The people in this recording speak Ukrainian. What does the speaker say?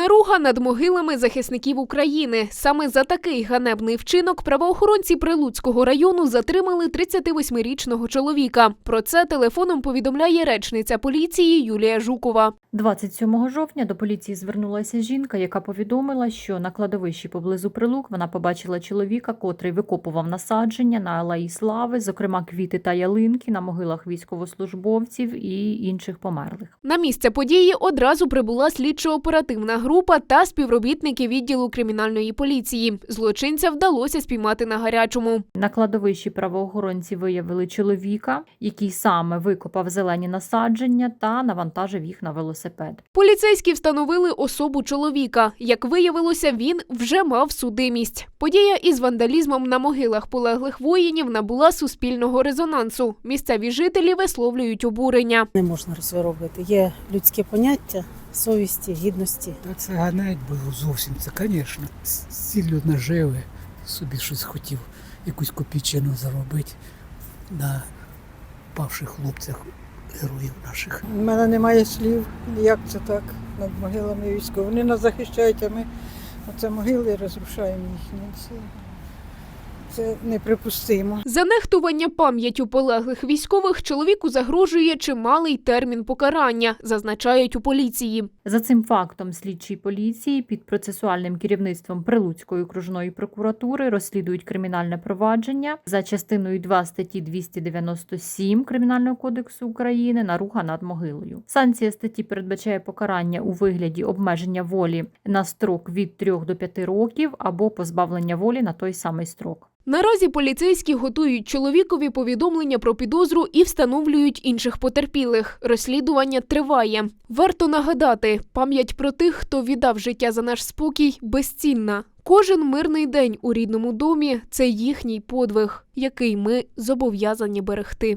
Наруга над могилами захисників України. Саме за такий ганебний вчинок правоохоронці Прилуцького району затримали 38-річного чоловіка. Про це телефоном повідомляє речниця поліції Юлія Жукова. 27 жовтня до поліції звернулася жінка, яка повідомила, що на кладовищі поблизу Прилук вона побачила чоловіка, котрий викопував насадження на алеї слави, зокрема квіти та ялинки на могилах військовослужбовців і інших померлих. На місце події одразу прибула слідчо-оперативна група та співробітники відділу кримінальної поліції. Злочинця вдалося спіймати на гарячому. На кладовищі правоохоронці виявили чоловіка, який саме викопав зелені насадження та навантажив їх на велосипед. Поліцейські встановили особу чоловіка. Як виявилося, він вже мав судимість. Подія із вандалізмом на могилах полеглих воїнів набула суспільного резонансу. Місцеві жителі висловлюють обурення. Не можна розвиробити. Є людське поняття совісті, гідності. Та це ганять було зовсім, це, звісно. Сіллю нажили, собі щось хотів, якусь копійчину заробити на павших хлопцях, героїв наших. У мене немає слів, як це так над могилами військових. Вони нас захищають, а ми оце могили розрушаємо їхні. Це, неприпустимо. За нехтування пам'яттю полеглих військових чоловіку загрожує чималий термін покарання, зазначають у поліції. За цим фактом слідчі поліції під процесуальним керівництвом Прилуцької окружної прокуратури розслідують кримінальне провадження за частиною 2 статті 297 Кримінального кодексу України наруга над могилою. Санкція статті передбачає покарання у вигляді обмеження волі на строк від 3 до 5 років або позбавлення волі на той самий строк. Наразі поліцейські готують чоловікові повідомлення про підозру і встановлюють інших потерпілих. Розслідування триває. Варто нагадати, пам'ять про тих, хто віддав життя за наш спокій, безцінна. Кожен мирний день у рідному домі це їхній подвиг, який ми зобов'язані берегти.